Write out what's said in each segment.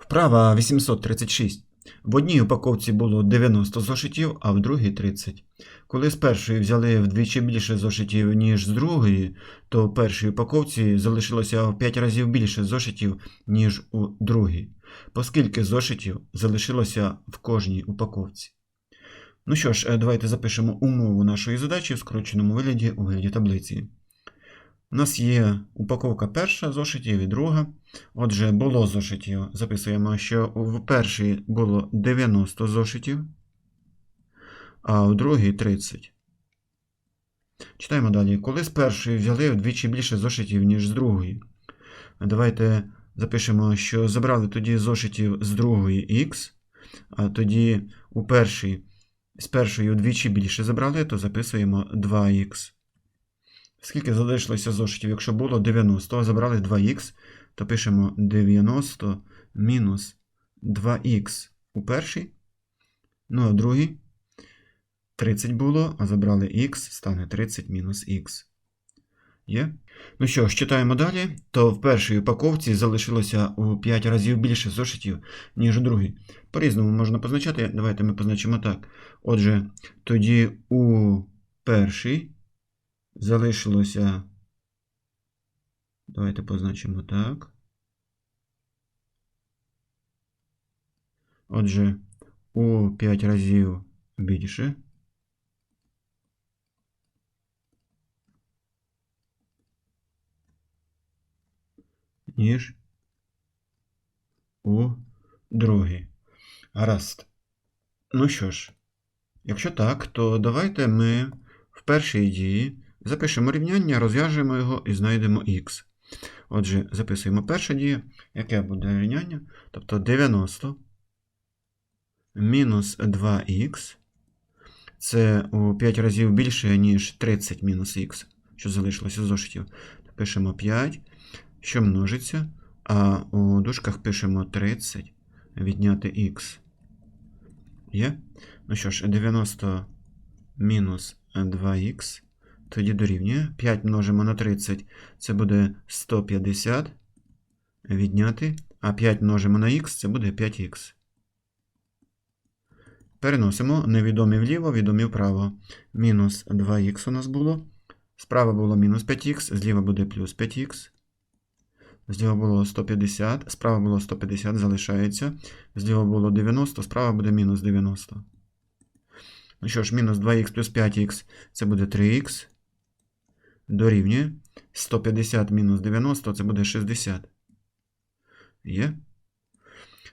Вправа 836. В одній упаковці було 90 зошитів, а в другій 30. Коли з першої взяли вдвічі більше зошитів, ніж з другої, то в першій упаковці залишилося в 5 разів більше зошитів, ніж у другій. Поскільки зошитів залишилося в кожній упаковці. Ну що ж, е, давайте запишемо умову нашої задачі в скороченому вигляді у вигляді таблиці. У нас є упаковка перша зошитів і друга. Отже, було зошитів. Записуємо, що в першій було 90 зошитів, а в другій 30. Читаємо далі. Коли з першої взяли вдвічі більше зошитів, ніж з другої. Давайте запишемо, що забрали тоді зошитів з другої Х, а тоді у першій з першої вдвічі більше забрали, то записуємо 2х. Скільки залишилося зошитів? Якщо було 90, а забрали 2х, то пишемо 90 мінус 2х у першій. Ну, а в другій 30 було, а забрали х, стане 30 мінус х. Є? Ну що читаємо далі. То в першій упаковці залишилося у 5 разів більше зошитів, ніж у другій. По-різному можна позначати. Давайте ми позначимо так. Отже, тоді у першій залишилося. Давайте позначимо так. Отже, у 5 разів більше. Ніж у другій. Гаразд. Ну що ж, якщо так, то давайте ми в першій дії запишемо рівняння, розв'яжемо його і знайдемо х. Отже, записуємо перша дія, яке буде рівняння, тобто 90 мінус 2х. Це у 5 разів більше, ніж 30 мінус х, що залишилося з зошитів. Пишемо 5, що множиться, а у дужках пишемо 30 відняти х. Є? Ну що ж, 90 мінус 2х, тоді дорівнює. 5 множимо на 30, це буде 150 відняти, а 5 множимо на х, це буде 5х. Переносимо невідомі вліво, відомі вправо. Мінус 2х у нас було. Справа було мінус 5х, зліва буде плюс 5х. Зліва було 150, справа було 150, залишається. Зліва було 90, справа буде мінус 90. Ну що ж, мінус 2х плюс 5х це буде 3х. Дорівнює. 150 мінус 90 це буде 60. Є?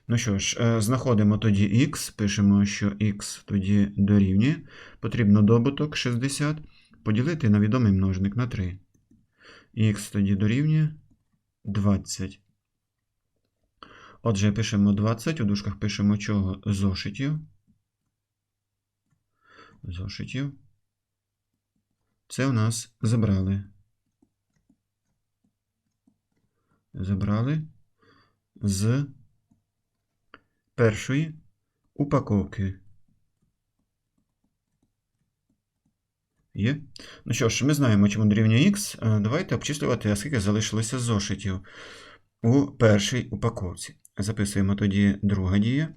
Ну що ж, е, знаходимо тоді х, пишемо, що х тоді дорівнює. Потрібно добуток 60 поділити на відомий множник на 3. Х тоді дорівнює 20. Отже, пишемо 20, у дужках пишемо чого? Зошитів. Зошитів. Це у нас забрали. Забрали з першої упаковки. Є. Ну що ж, ми знаємо, чому дорівнює х. Е, Давайте обчислювати, скільки залишилося зошитів у першій упаковці. Записуємо тоді друга дія.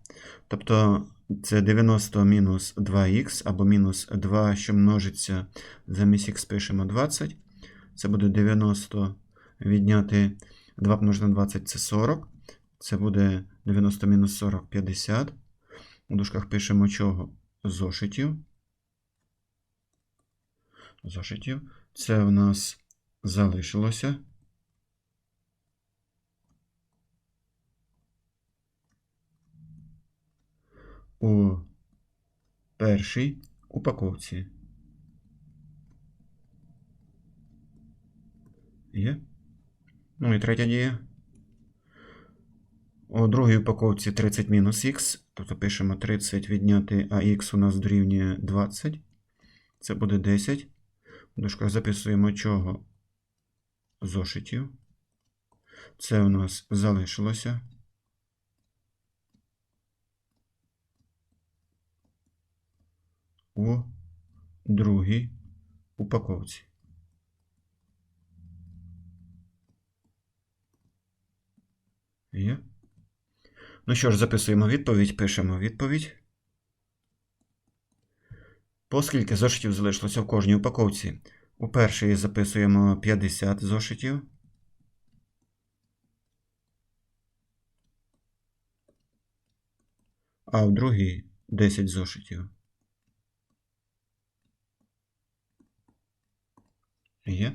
Тобто це 90 мінус 2х або мінус 2, що множиться замість х пишемо 20. Це буде 90 відняти 2 помножити на 20 це 40. Це буде 90 мінус 40 50. У дужках пишемо чого? Зошитів. Зошитів. Це у нас залишилося. У першій упаковці. Є. Ну і третя дія. У другій упаковці 30 мінус х, тобто пишемо 30 відняти, а х у нас дорівнює 20. Це буде 10. В записуємо чого зошитів. Це у нас залишилося. У другій упаковці. Є. Ну що ж, записуємо відповідь, пишемо відповідь. Поскільки зошитів залишилося в кожній упаковці? У першій записуємо 50 зошитів. А в другій 10 зошитів. Є?